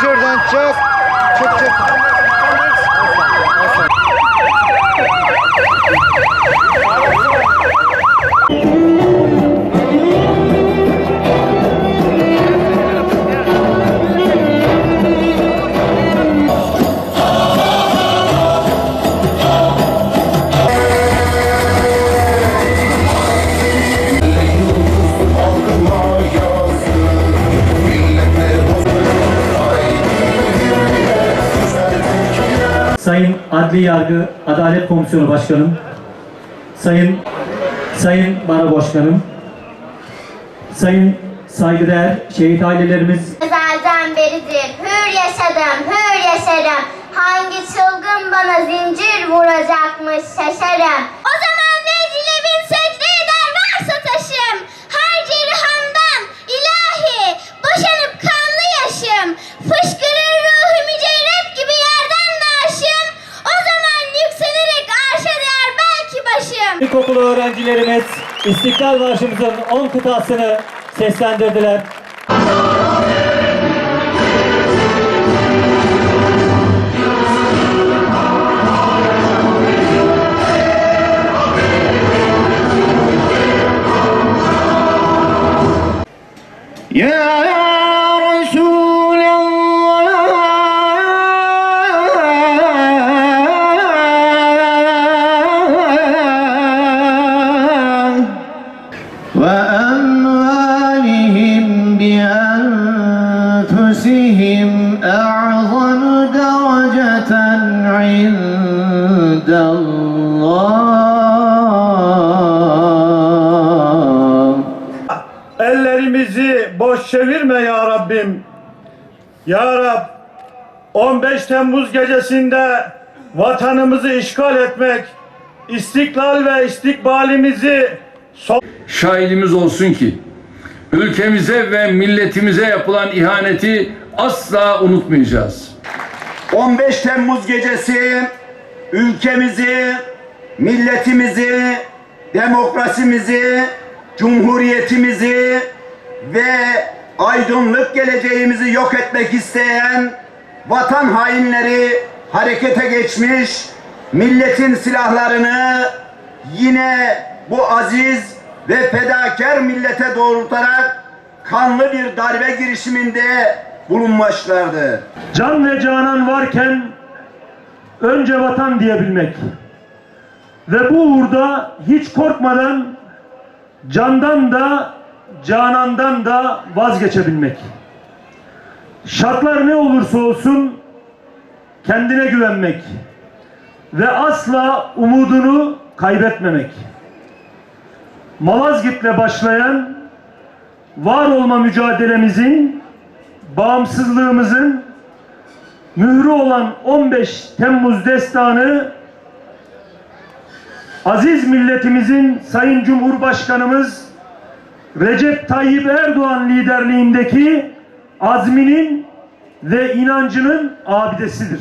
şuradan çık. Çık çık. Sayın Adli Yargı Adalet Komisyonu Başkanım, Sayın Sayın Baro Başkanım, Sayın saygıdeğer şehit ailelerimiz, Ezelden beridir hür yaşadım, hür yaşarım. Hangi çılgın bana zincir vuracakmış şaşarım. O ilkokulu öğrencilerimiz İstiklal Marşımızın 10 kıtasını seslendirdiler. Ya بأنفسهم أعظم درجة عند الله Ellerimizi boş çevirme ya Rabbim. Ya Rab 15 Temmuz gecesinde vatanımızı işgal etmek, istiklal ve istikbalimizi son şahidimiz olsun ki ülkemize ve milletimize yapılan ihaneti asla unutmayacağız. 15 Temmuz gecesi ülkemizi, milletimizi, demokrasimizi, cumhuriyetimizi ve aydınlık geleceğimizi yok etmek isteyen vatan hainleri harekete geçmiş, milletin silahlarını yine bu aziz ve fedakar millete doğrultarak kanlı bir darbe girişiminde bulunmuşlardı. can ve canan varken önce vatan diyebilmek ve bu uğurda hiç korkmadan candan da canandan da vazgeçebilmek. Şartlar ne olursa olsun kendine güvenmek ve asla umudunu kaybetmemek. Malazgirt'le başlayan var olma mücadelemizin, bağımsızlığımızın mührü olan 15 Temmuz destanı aziz milletimizin Sayın Cumhurbaşkanımız Recep Tayyip Erdoğan liderliğindeki azminin ve inancının abidesidir.